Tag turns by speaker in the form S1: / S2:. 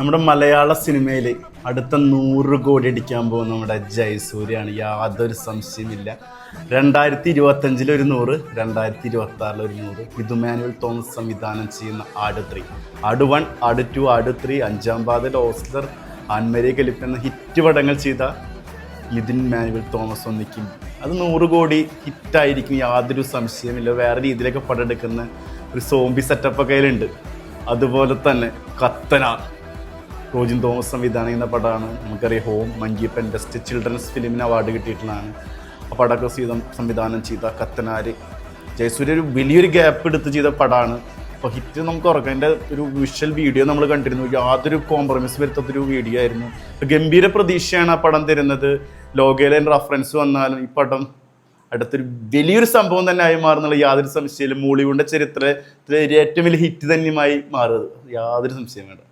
S1: നമ്മുടെ മലയാള സിനിമയിൽ അടുത്ത നൂറ് കോടി അടിക്കാൻ പോകുന്ന നമ്മുടെ ജയസൂര്യാണ് യാതൊരു സംശയമില്ല രണ്ടായിരത്തി ഇരുപത്തഞ്ചിൽ ഒരു നൂറ് രണ്ടായിരത്തി ഇരുപത്തി ആറിൽ ഒരു നൂറ്. മാനുവൽ തോമസ് സംവിധാനം ചെയ്യുന്ന ആട് ത്രീ. ആട് വൺ ആട് ടു ആട് ത്രീ അഞ്ചാം പാതയിൽ ഓസ്ലർ ആൻമരി കലിപ്പ് എന്ന ഹിറ്റ് പടങ്ങൾ ചെയ്ത നിതിൻ മാനുവൽ തോമസ് ഒന്നിക്കും. അത് നൂറ് കോടി ഹിറ്റായിരിക്കും യാതൊരു സംശയമില്ല വേറെ രീതിയിലൊക്കെ പടം എടുക്കുന്ന ഒരു സോംബി സെറ്റപ്പ് ഒക്കെ അതിലുണ്ട്. അതുപോലെ തന്നെ കത്തന റോജിൻ തോമസ് സംവിധാനം ചെയ്യുന്ന പടമാണ്. നമുക്കറിയാം ഹോം മഞ്ചിയപ്പൻ ബെസ്റ്റ് ചിൽഡ്രൻസ് ഫിലിമിന് അവാർഡ് കിട്ടിയിട്ടുള്ളതാണ്. ആ പടമൊക്കെ സീതം സംവിധാനം ചെയ്ത കത്തനാര്. ജയസൂര്യ ഒരു വലിയൊരു ഗ്യാപ്പ് എടുത്ത് ചെയ്ത പടമാണ്. അപ്പോൾ ഹിറ്റ് നമുക്ക് ഉറക്കാം. എന്റെ ഒരു വിഷ്വൽ വീഡിയോ നമ്മൾ കണ്ടിരുന്നു. യാതൊരു കോംപ്രമൈസ് വരുത്താത്തൊരു വീഡിയോ ആയിരുന്നു. ഗംഭീര പ്രതീക്ഷയാണ് ആ പടം തരുന്നത്. ലോകയിലെ റഫറൻസ് വന്നാലും ഈ പടം അടുത്തൊരു വലിയൊരു സംഭവം തന്നെ ആയി മാറുന്നുള്ള യാതൊരു സംശയമില്ല. മോളിവുഡിന്റെ ചരിത്രത്തിലെ ഏറ്റവും വലിയ ഹിറ്റ് തന്നെയുമായി മാറുന്നത് യാതൊരു സംശയം വേണ്ട